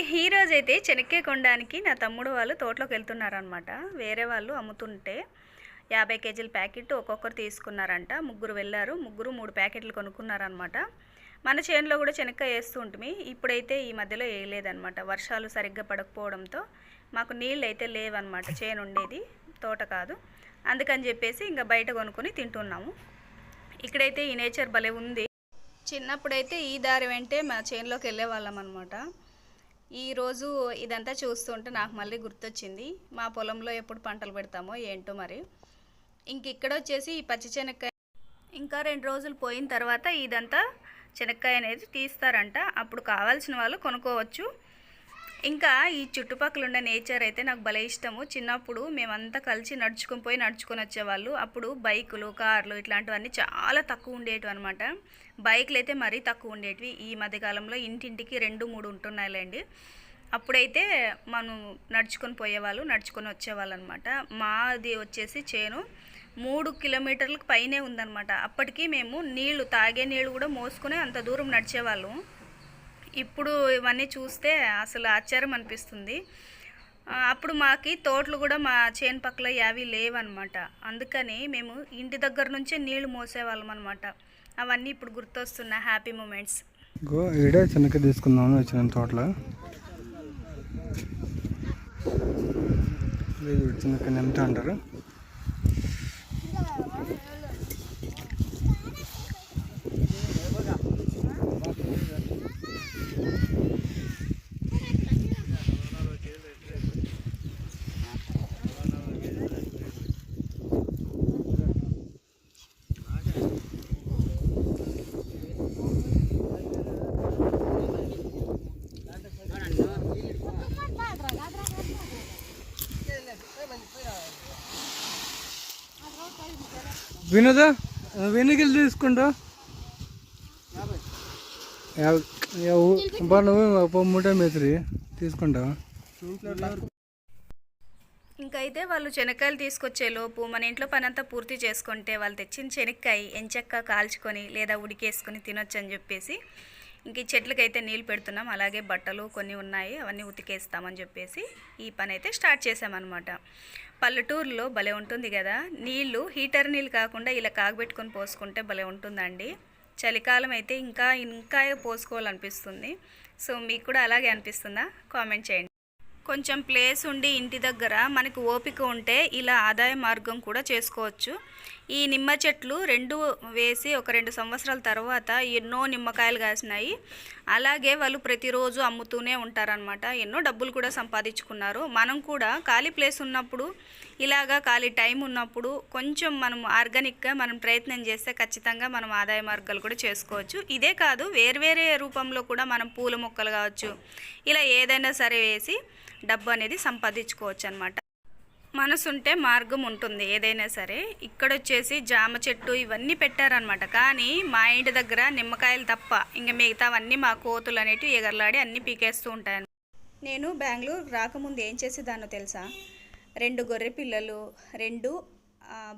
ఈరోజు అయితే చెనక్కాయ కొనడానికి నా తమ్ముడు వాళ్ళు తోటలోకి వెళ్తున్నారనమాట వేరే వాళ్ళు అమ్ముతుంటే యాభై కేజీల ప్యాకెట్ ఒక్కొక్కరు తీసుకున్నారంట. ముగ్గురు వెళ్ళారు. ముగ్గురు మూడు ప్యాకెట్లు కొనుక్కున్నారనమాట మన చేనులో కూడా శనక్కాయ వేస్తూ ఉంటుంది ఇప్పుడైతే ఈ మధ్యలో వేయలేదనమాట వర్షాలు సరిగ్గా పడకపోవడంతో మాకు నీళ్ళు అయితే లేవన్నమాట. చేను ఉండేది. తోట కాదు. అందుకని చెప్పేసి ఇంకా బయట కొనుక్కొని తింటున్నాము. ఇక్కడైతే ఈ నేచర్ భలే ఉంది. చిన్నప్పుడైతే ఈ దారి వెంటే మా చేనులోకి వెళ్ళే వాళ్ళం అనమాట ఈరోజు ఇదంతా చూస్తుంటే నాకు మళ్ళీ గుర్తొచ్చింది. మా పొలంలో ఎప్పుడు పంటలు పెడతామో ఏంటో మరి. ఇంక ఇక్కడ వచ్చేసి ఈ పచ్చి శనక్కాయ ఇంకా రెండు రోజులు పోయిన తర్వాత ఇదంతా శనక్కాయ అనేది తీస్తారంట. అప్పుడు కావాల్సిన వాళ్ళు కొనుక్కోవచ్చు. ఇంకా ఈ చుట్టుపక్కల ఉండే నేచర్ అయితే నాకు భలే ఇష్టము. చిన్నప్పుడు మేమంతా కలిసి నడుచుకుని పోయి నడుచుకొని వచ్చేవాళ్ళు. అప్పుడు బైకులు కార్లు ఇట్లాంటివన్నీ చాలా తక్కువ ఉండేటివి అనమాట బైకులు అయితే మరీ తక్కువ ఉండేటివి. ఈ మధ్యకాలంలో ఇంటింటికి రెండు మూడు ఉంటున్నాయిలేండి. అప్పుడైతే మనం నడుచుకొని పోయేవాళ్ళు నడుచుకొని వచ్చేవాళ్ళు అనమాట మాది వచ్చేసి చేను మూడు కిలోమీటర్లకు పైనే ఉందన్నమాట. అప్పటికి మేము నీళ్ళు తాగే నీళ్ళు కూడా మోసుకునే అంత దూరం నడిచేవాళ్ళం. ఇప్పుడు ఇవన్నీ చూస్తే అసలు ఆశ్చర్యం అనిపిస్తుంది. అప్పుడు మాకి తోటలు కూడా మా చేను పక్కల యావి లేవన్నమాట. అందుకని మేము ఇంటి దగ్గర నుంచే నీళ్ళు మోసేవాళ్ళం అనమాట అవన్నీ ఇప్పుడు గుర్తొస్తున్న హ్యాపీ మూమెంట్స్. గో ఈడే చిన్నక తీసుకుందామని వచ్చిన తోటలో. లేదు చిన్నక ఎంత అంటారు. వినోద? వెనుకలు తీసుకుంటావు బా నువ్వు మూట మేస్త్రి తీసుకుంటావా ఇంకైతే వాళ్ళు శనక్కాయలు తీసుకొచ్చే లోపు మన ఇంట్లో పని అంతా పూర్తి చేసుకుంటే వాళ్ళు తెచ్చిన శనక్కాయ ఎంచక్క కాల్చుకొని లేదా ఉడికేసుకొని తినొచ్చు అని చెప్పేసి ఇంక ఈ చెట్లకైతే నీళ్ళు పెడుతున్నాం. అలాగే బట్టలు కొన్ని ఉన్నాయి. అవన్నీ ఉతికేస్తామని చెప్పేసి ఈ పని అయితే స్టార్ట్ చేసామన్నమాట పల్లెటూరులో భలే ఉంటుంది కదా. నీళ్ళు హీటర్ నీళ్ళు కాకుండా ఇలా కాగబెట్టుకొని పోసుకుంటే భలే ఉంటుందండి. చలికాలం అయితే ఇంకా ఇంకా పోసుకోవాలనిపిస్తుంది. సో మీకు కూడా అలాగే అనిపిస్తుందా? కామెంట్ చేయండి. కొంచెం ప్లేస్ ఉండి ఇంటి దగ్గర మనకు ఓపిక ఉంటే ఇలా ఆదాయ మార్గం కూడా చేసుకోవచ్చు. ఈ నిమ్మ చెట్లు రెండు వేసి ఒక రెండు సంవత్సరాల తర్వాత ఎన్నో నిమ్మకాయలు కాసినాయి. అలాగే వాళ్ళు ప్రతిరోజు అమ్ముతూనే ఉంటారనమాట ఎన్నో డబ్బులు కూడా సంపాదించుకున్నారు. మనం కూడా ఖాళీ ప్లేస్ ఉన్నప్పుడు ఇలాగా ఖాళీ టైం ఉన్నప్పుడు కొంచెం మనం ఆర్గానిక్గా మనం ప్రయత్నం చేస్తే ఖచ్చితంగా మనం ఆదాయ మార్గాలు కూడా చేసుకోవచ్చు. ఇదే కాదు వేర్వేరే రూపంలో కూడా మనం పూల మొక్కలు కావచ్చు ఇలా ఏదైనా సరే వేసి డబ్బు అనేది సంపాదించుకోవచ్చు అనమాట మనసుంటే మార్గం ఉంటుంది ఏదైనా సరే. ఇక్కడ వచ్చేసి జామ చెట్టు ఇవన్నీ పెట్టారనమాట కానీ మా ఇంటి దగ్గర నిమ్మకాయలు తప్ప ఇంకా మిగతావన్నీ మా కోతులు అనేటివి ఎగరలాడి అన్నీ పీకేస్తూ ఉంటాయని నేను బెంగళూరు రాకముందు ఏం చేసేదాన్నో తెలుసా? రెండు గొర్రె పిల్లలు రెండు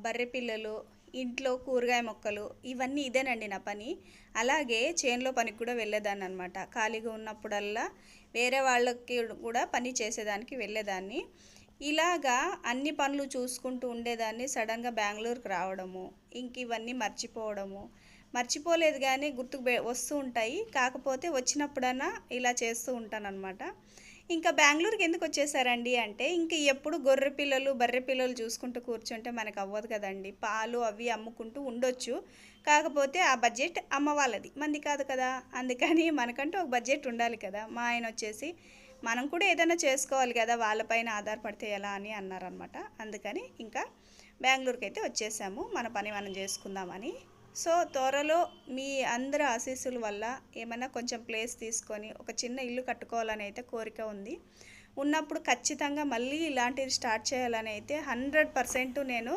బర్రె పిల్లలు ఇంట్లో కూరగాయ మొక్కలు ఇవన్నీ ఇదేనండి నా పని. అలాగే చేనులో పనికి కూడా వెళ్ళేదాన్ని అనమాట ఖాళీగా ఉన్నప్పుడల్లా వేరే వాళ్ళకి కూడా పని చేసేదానికి వెళ్ళేదాన్ని. ఇలాగా అన్ని పనులు చూసుకుంటూ ఉండేదాన్ని సడన్గా బెంగళూరుకి రావడము ఇంక ఇవన్నీ మర్చిపోవడము. మర్చిపోలేదు కానీ గుర్తుకు వస్తూ ఉంటాయి. కాకపోతే వచ్చినప్పుడన్నా ఇలా చేస్తూ ఉంటానన్నమాట ఇంకా బెంగళూరుకి ఎందుకు వచ్చేసారండి అంటే ఇంక ఎప్పుడు గొర్రె పిల్లలు బర్రె పిల్లలు చూసుకుంటూ కూర్చుంటే మనకు అవ్వదు కదండి. పాలు అవి అమ్ముకుంటూ ఉండొచ్చు. కాకపోతే ఆ బడ్జెట్ అమ్మ వాళ్ళది. మంది కాదు కదా. అందుకని మనకంటూ ఒక బడ్జెట్ ఉండాలి కదా. మా ఆయన వచ్చేసి మనం కూడా ఏదైనా చేసుకోవాలి కదా వాళ్ళపైన ఆధారపడితే ఎలా అని అన్నారనమాట అందుకని ఇంకా బెంగళూరుకి అయితే వచ్చేసాము. మన పని మనం చేసుకుందామని సో త్వరలో మీ అందరి ఆశీస్సుల వల్ల ఏమైనా కొంచెం ప్లేస్ తీసుకొని ఒక చిన్న ఇల్లు కట్టుకోవాలని అయితే కోరిక ఉంది. ఉన్నప్పుడు ఖచ్చితంగా మళ్ళీ ఇలాంటివి స్టార్ట్ చేయాలని అయితే హండ్రెడ్ పర్సెంట్ నేను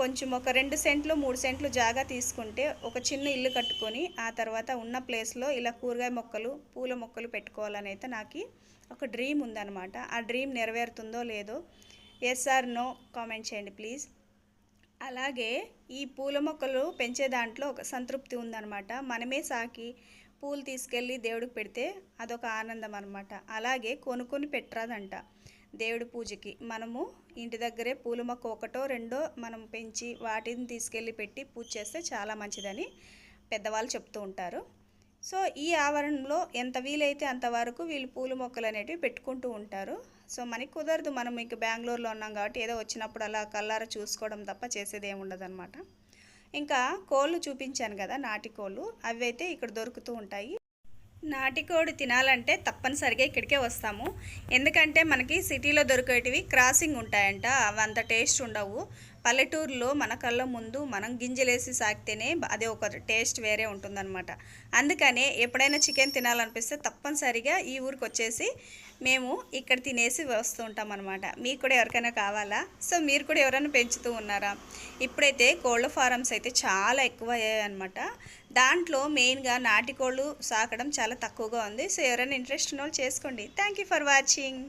కొంచెం ఒక రెండు సెంట్లు మూడు సెంట్లు జాగా తీసుకుంటే ఒక చిన్న ఇల్లు కట్టుకొని ఆ తర్వాత ఉన్న ప్లేస్లో ఇలా కూరగాయ మొక్కలు పూల మొక్కలు పెట్టుకోవాలని అయితే నాకు ఒక డ్రీమ్ ఉందన్నమాట. ఆ డ్రీమ్ నెరవేరుతుందో లేదో? ఎస్ ఆర్ నో కామెంట్ చేయండి ప్లీజ్. అలాగే ఈ పూల మొక్కలు పెంచే దాంట్లో ఒక సంతృప్తి ఉందన్నమాట. మనమే సాకి పూలు తీసుకెళ్ళి దేవుడికి పెడితే అదొక ఆనందం అనమాట అలాగే కొనుక్కొని పెట్టరాదంట దేవుడి పూజకి. మనము ఇంటి దగ్గరే పూల మొక్క ఒకటో రెండో మనం పెంచి వాటిని తీసుకెళ్ళి పెట్టి పూజ చేస్తే చాలా మంచిదని పెద్దవాళ్ళు చెప్తూ ఉంటారు. సో ఈ ఆవరణలో ఎంత వీలైతే అంతవరకు వీళ్ళు పూల మొక్కలు అనేటివి పెట్టుకుంటూ ఉంటారు. సో మనకి కుదరదు. మనం ఇంక బెంగళూరులో ఉన్నాం కాబట్టి ఏదో వచ్చినప్పుడు అలా కల్లార చూసుకోవడం తప్ప చేసేది ఏమి ఇంకా కోళ్ళు చూపించాను కదా నాటి కోళ్ళు. అవి అయితే ఇక్కడ దొరుకుతూ ఉంటాయి. నాటికోడి తినాలంటే తప్పనిసరిగా ఇక్కడికే వస్తాము. ఎందుకంటే మనకి సిటీలో దొరికేటివి క్రాసింగ్ ఉంటాయంట. అవి అంత టేస్ట్ ఉండవు. పల్లెటూరులో మన కళ్ళ ముందు మనం గింజలేసి సాకితేనే అదే ఒక టేస్ట్ వేరే ఉంటుందన్నమాట. అందుకనే ఎప్పుడైనా చికెన్ తినాలనిపిస్తే తప్పనిసరిగా ఈ ఊరికి వచ్చేసి మేము ఇక్కడ తినేసి వస్తూ ఉంటాం అనమాట మీకు కూడా ఎవరికైనా కావాలా? సో మీరు కూడా ఎవరైనా పెంచుతూ ఉన్నారా? ఇప్పుడైతే కోళ్ళ ఫారమ్స్ అయితే చాలా ఎక్కువ అయ్యాయన్నమాట దాంట్లో మెయిన్గా నాటికోళ్ళు సాకడం చాలా తక్కువగా ఉంది. సో ఎవరైనా ఇంట్రెస్ట్ ఉన్న వాళ్ళు చేసుకోండి. Thank you for watching.